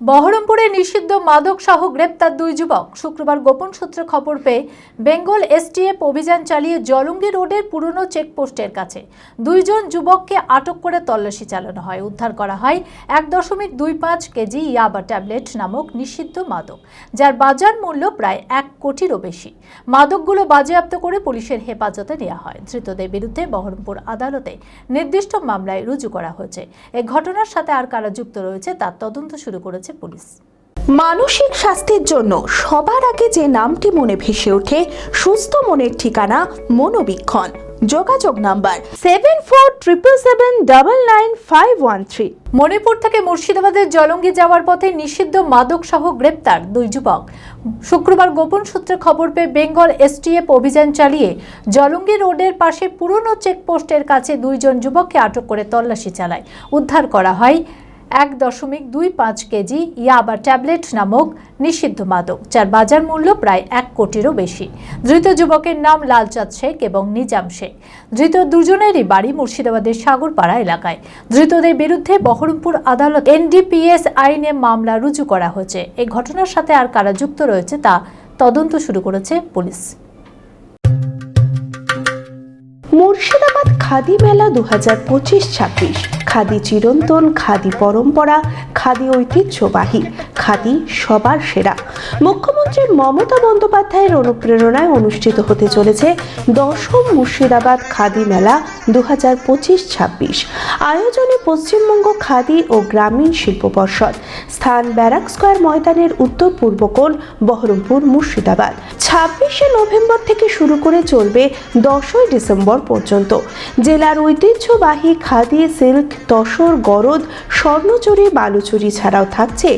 বহরমপুরে নিষিদ্ধ মাদক সহ গ্রেপ্তার দুই যুবক। শুক্রবার গোপন সূত্রে খবর পেয়ে বেঙ্গল এসটিএফ অভিযান চালিয়ে জলঙ্গি রোডের পুরনো চেকপোস্টের কাছে দুইজন যুবককে আটক করে তল্লাশি চালানো হয়। উদ্ধার করা হয় এক দশমিক দুই পাঁচ কেজি ইয়াবা ট্যাবলেট নামক নিষিদ্ধ মাদক, যার বাজার মূল্য প্রায় এক কোটিরও বেশি। মাদকগুলো বাজেয়াপ্ত করে পুলিশের হেফাজতে নেওয়া হয়। ধৃতদের বিরুদ্ধে বহরমপুর আদালতে নির্দিষ্ট মামলায় রুজু করা হয়েছে। এ ঘটনার সাথে আর কারা যুক্ত রয়েছে তার তদন্ত শুরু করেছে পুলিশ। মানসিক স্বাস্থ্যের জন্য সবার আগে যে নামটি মনে ভেসে ওঠে, সুস্থ মনের ঠিকানা মনোবীক্ষণ। যোগাযোগ number seven four triple seven double nine five one three Manipur থেকে মুর্শিদাবাদের জলঙ্গি যাওয়ার পথে নিষিদ্ধ মাদক সহ গ্রেপ্তার দুই যুবক। শুক্রবার গোপন সূত্রে খবর পেয়ে বেঙ্গল এসটিএফ অভিযান চালিয়ে জলঙ্গি রোডের পাশে পুরনো চেকপোস্টের কাছে দুইজন যুবককে আটক করে তল্লাশি চালায়। উদ্ধার করা হয় এক দশমিক দুই পাঁচ কেজি ইয়াবা ট্যাবলেট নামক নিষিদ্ধ মাদক, যার বাজার মূল্য প্রায় এক কোটিরও বেশি। ধৃত যুবকের নাম লালচাঁদ শেখ এবং নিজাম শেখ। ধৃত দুজনেরই বাড়ি মুর্শিদাবাদের সাগরপাড়া এলাকায়। ধৃতদের বিরুদ্ধে বহরমপুর আদালত এনডিপিএস আইনে মামলা রুজু করা হয়েছে। এই ঘটনার সাথে আর কারা যুক্ত রয়েছে তা তদন্ত শুরু করেছে পুলিশ। মুর্শিদাবাদ খাদি মেলা দু হাজার পঁচিশ ছাব্বিশ। খাদি চিরন্তন খাদি পরম্পরা খাদি ঐতিহ্যবাহী। খাদি সবার সেরা। মুখ্যমন্ত্রী মমতা বন্দ্যোপাধ্যায়ের অনুপ্রেরণায় অনুষ্ঠিত হতে চলেছে দশম মুর্শিদাবাদ খাদি মেলা দু হাজার পঁচিশ ছাব্বিশ। আয়োজনে পশ্চিমবঙ্গ খাদি ও গ্রামীণ শিল্প পর্ষদ। স্থান ব্যারাক স্কোয়ার ময়দানের উত্তর পূর্ব কোণ, বহরমপুর, মুর্শিদাবাদ। ছাব্বিশে নভেম্বর থেকে শুরু করে চলবে দশই ডিসেম্বর পর্যন্ত। জেলার ঐতিহ্যবাহী খাদি, সিল্ক, তসর, গরদ, স্বর্ণচুরি, বালুচুরি ছাড়াও থাকছে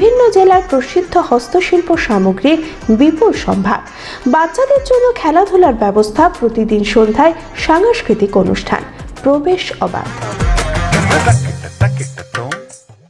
বিভিন্ন জেলার প্রসিদ্ধ হস্তশিল্প সামগ্রীর বিপুল সম্ভার। বাচ্চাদের জন্য খেলাধুলার ব্যবস্থা প্রতিদিন সন্ধ্যায় সাংস্কৃতিক অনুষ্ঠান। প্রবেশ অবাধ।